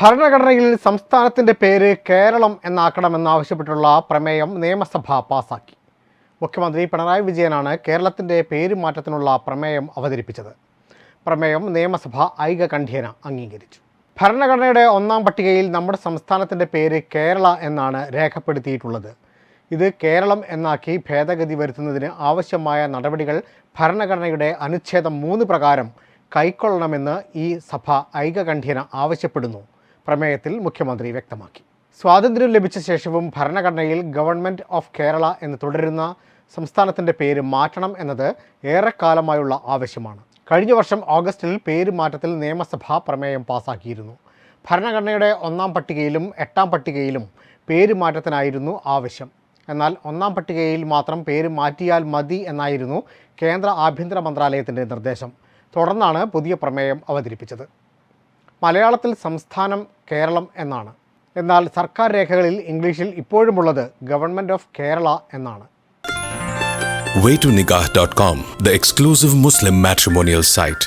ഭരണഘടനയിൽ സംസ്ഥാനത്തിന്റെ പേര് കേരളം എന്നാക്കണമെന്നാവശ്യപ്പെട്ടുള്ള പ്രമേയം നിയമസഭ പാസാക്കി. മുഖ്യമന്ത്രി പിണറായി വിജയനാണ് കേരളത്തിന്റെ പേര് മാറ്റത്തിനുള്ള പ്രമേയം അവതരിപ്പിച്ചത്. പ്രമേയം നിയമസഭ ഐകകണ്ഠ്യേന അംഗീകരിച്ചു. ഭരണഘടനയുടെ ഒന്നാം പട്ടികയിൽ നമ്മുടെ സംസ്ഥാനത്തിന്റെ പേര് കേരള എന്നാണ് രേഖപ്പെടുത്തിയിട്ടുള്ളത്. ഇത് കേരളം എന്നാക്കി ഭേദഗതി വരുത്തുന്നതിന് ആവശ്യമായ നടപടികൾ ഭരണഘടനയുടെ അനുച്ഛേദം മൂന്ന് പ്രകാരം കൈക്കൊള്ളണമെന്ന് ഈ സഭ ഐകകണ്ഠ്യേന ആവശ്യപ്പെടുന്നു. പ്രമേയത്തിൽ മുഖ്യമന്ത്രി വ്യക്തമാക്കി. സ്വാതന്ത്ര്യം ലഭിച്ച ശേഷവും ഭരണഘടനയിൽ ഗവൺമെന്റ് ഓഫ് കേരള എന്ന് തുടരുന്ന സംസ്ഥാനത്തിന്റെ പേര് മാറ്റണം എന്നത് ഏറെക്കാലമായുള്ള ആവശ്യമാണ്. കഴിഞ്ഞ വർഷം ഓഗസ്റ്റിൽ പേര് മാറ്റത്തിൽ നിയമസഭാ പ്രമേയം പാസാക്കിയിരുന്നു. ഭരണഘടനയുടെ ഒന്നാം പട്ടികയിലും എട്ടാം പട്ടികയിലും പേര് മാറ്റത്തിനായിരുന്നു ആവശ്യം. എന്നാൽ ഒന്നാം പട്ടികയിൽ മാത്രം പേര് മാറ്റിയാൽ മതി എന്നായിരുന്നു കേന്ദ്ര ആഭ്യന്തര മന്ത്രാലയത്തിന്റെ നിർദ്ദേശം. തുടർന്നാണ് പുതിയ പ്രമേയം അവതരിപ്പിച്ചത്. മലയാളത്തിൽ സംസ്ഥാനം കേരളം എന്നാണ് എന്നാൽ സർക്കാർ രേഖകളിൽ ഇംഗ്ലീഷിൽ ഇപ്പോഴുമുള്ളത് ഗവൺമെന്റ് ഓഫ് കേരള എന്നാണ് waytonikah.com, the exclusive Muslim matrimonial site.